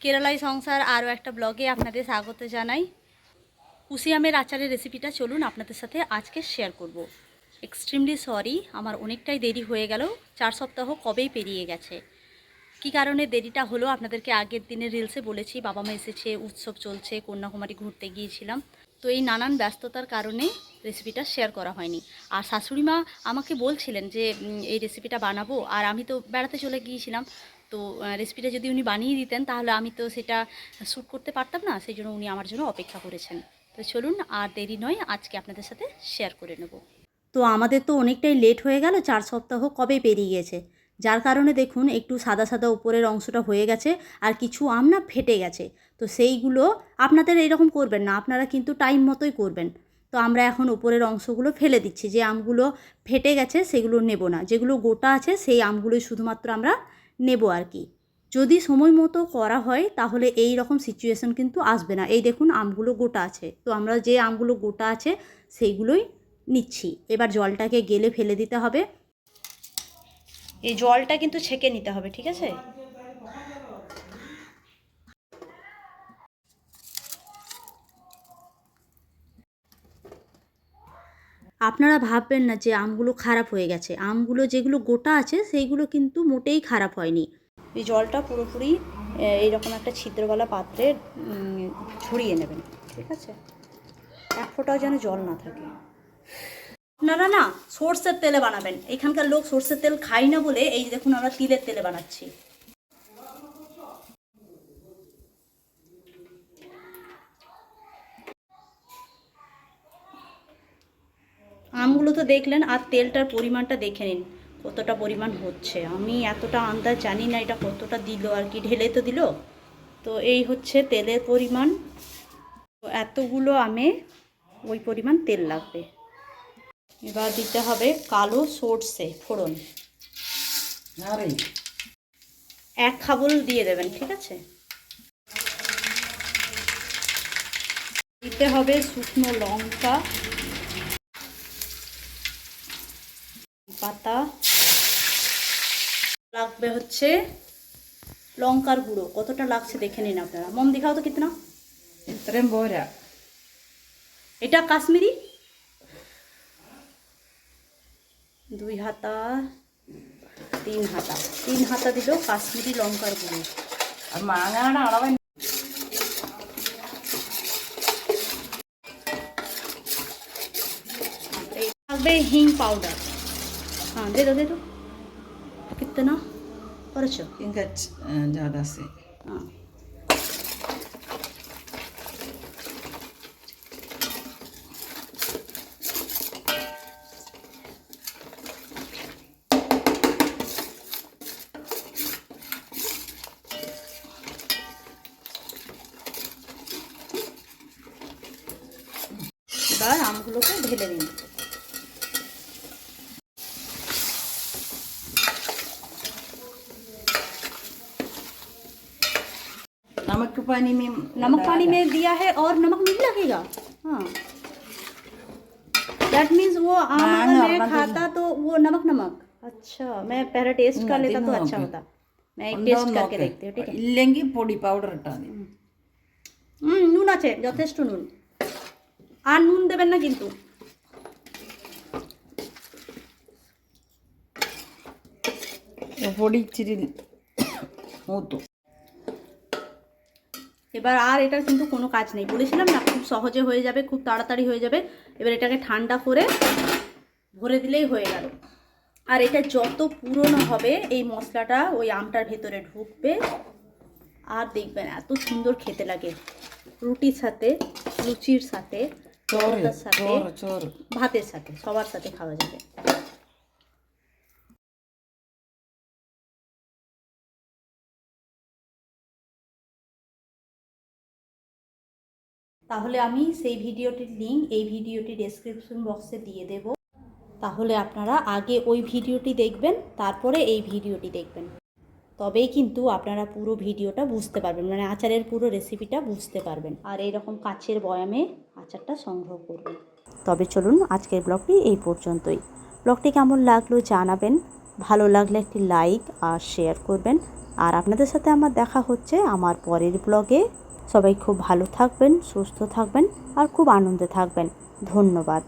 কেরালাই সংসার আরও একটা ব্লগে আপনাদের স্বাগত জানাই। কুশি আমের আচারের রেসিপিটা চলুন আপনাদের সাথে আজকে শেয়ার করব। এক্সট্রিমলি সরি আমার অনেকটাই দেরি হয়ে গেল। চার সপ্তাহ কবেই পেরিয়ে গেছে। কি কারণে দেরিটা হলো আপনাদেরকে আগের দিনের রিলসে বলেছি বাবা মা এসেছে, উৎসব চলছে, কন্যাকুমারী ঘুরতে গিয়েছিলাম। তো এই নানান ব্যস্ততার কারণে রেসিপিটা শেয়ার করা হয়নি। আর শাশুড়ি মা আমাকে বলছিলেন যে এই রেসিপিটা বানাবো। আর আমি তো বেড়াতে চলে গিয়েছিলাম। তো রেসিপিটা যদি উনি বানিয়ে দিতেন, তাহলে আমি তো সেটা শ্যুট করতে পারতাম না, সেই জন্য উনি আমার জন্য অপেক্ষা করেছেন। তো চলুন, আর দেরি নয়, আজকে আপনাদের সাথে শেয়ার করে নেব। তো আমাদের তো অনেকটাই লেট হয়ে গেল, চার সপ্তাহ কবে পেরিয়ে গেছে? যার কারণে দেখুন, একটু সাদা সাদা উপরের অংশটা হয়ে গেছে, আর কিছু আম না ফেটে গেছে। তো সেইগুলো আপনাদের এরকম করবেন না, আপনারা কিন্তু টাইম মতোই করবেন। তো আমরা এখন উপরের অংশগুলো ফেলে দিচ্ছি, যে আমগুলো ফেটে গেছে, সেগুলো নেব না। যেগুলো গোটা আছে, সেই আমগুলোই শুধুমাত্র আমরা নেব আর কি। যদি সময় মতো করা হয়, তাহলে এই রকম সিচুয়েশন কিন্তু আসবে না। এই দেখুন, আমগুলো গোটা আছে। তো আমরা যে আমগুলো গোটা আছে, সেইগুলোই নিচ্ছি। এবার জলটাকে গেলে ফেলে দিতে হবে। এই জলটা কিন্তু ছেঁকে নিতে হবে, ঠিক আছে? আপনারা ভাববেন না যে আমগুলো খারাপ হয়ে গেছে। আমগুলো যেগুলো গোটা আছে সেইগুলো কিন্তু মোটেই খারাপ হয়নি। এই জলটা পুরোপুরি এইরকম একটা ছিদ্রওয়ালা পাত্রে ছড়িয়ে নেবেন ঠিক আছে? এক ফোঁটাও যেন জল না থাকে। আপনারা না সর্ষের তেলে বানাবেন। এখানকার লোক সর্ষের তেল খাই না বলে এই দেখুন আমরা তিলের তেলে বানাচ্ছি। আমগুলো তো দেখলেন আর তেলটার পরিমাণটা দেখে নিন কতটা পরিমাণ হচ্ছে। আমি এতটা আন্দাজ জানি না এটা কতটা দিল আর কি ঢেলে তো দিল। তো এই হচ্ছে তেলের পরিমাণ। তো এতগুলো আমে ওই পরিমাণ তেল লাগবে। এবার দিতে হবে কালো সর্ষে ফোড়ন। এক খাবল দিয়ে দেবেন ঠিক আছে? দিতে হবে শুকনো লঙ্কা। পাতা। লাগবে হচ্ছে লঙ্কার গুঁড়ো। কতটা লাগছে দেখে নিন আপনারা। মন দেখাও তো কিতনা। এটা কাশ্মীরি? দুই হাতা তিন হাতা। তিন হাতা দিল কাশ্মীরি লঙ্কার গুঁড়ো। আর মাঙাটা থাকবে হিং পাউডার। হ্যাঁ দে দো দে দো কিতনা করেছো ఇంకా ज़्यादा से হ্যাঁ এবার আমগুলোকে ঢেলে দিন नमक के पानी में नमक पानी में दिया है और नमक नहीं लगेगा। हाँ। मीन्स वो आम अगर मैं खाता तो वो नमक नमक। अच्छा मैं पहले टेस्ट कर लेता तो अच्छा होता। मैं एक टेस्ट करके देखती हूँ ठीक है? इल्लेंगी పొడి পাউডার এটা নুন আছে যথেষ্ট নুন আর নুন দেবেন না কিন্তু। పొడి हो तो। এবার আর এটার কিন্তু কোনো কাজ নেই। বলেছিলাম না খুব সহজে হয়ে যাবে খুব তাড়াতাড়ি হয়ে যাবে। এবার এটাকে ঠান্ডা করে ভরে দিলেই হয়ে গেল। আর এটা যত পুরনো হবে এই মশলাটা ওই আমটার ভেতরে ঢুকবে। আর দেখবেন এত সুন্দর খেতে লাগে। রুটির সাথে লুচির সাথে সাথে ভাতের সাথে সবার সাথে খাওয়া যাবে। তাহলে আমি সেই ভিডিওটির লিঙ্ক এই ভিডিওটি ডেসক্রিপশন বক্সে দিয়ে দেব। তাহলে আপনারা আগে ওই ভিডিওটি দেখবেন, তারপরে এই ভিডিওটি দেখবেন। তবেই কিন্তু আপনারা পুরো ভিডিওটা বুঝতে পারবেন মানে আচারের পুরো রেসিপিটা বুঝতে পারবেন। আর এইরকম কাচের বয়ামে আচারটা সংগ্রহ করবেন। তবে চলুন আজকের ব্লগটি এই পর্যন্তই। ব্লগটি কেমন লাগল জানাবেন, ভালো লাগলে একটি লাইক আর শেয়ার করবেন। আর আপনাদের সাথে আমার দেখা হচ্ছে আমার পরের ব্লগে। সবাই খুব ভালো থাকবেন সুস্থ থাকবেন আর খুব আনন্দে থাকবেন। ধন্যবাদ।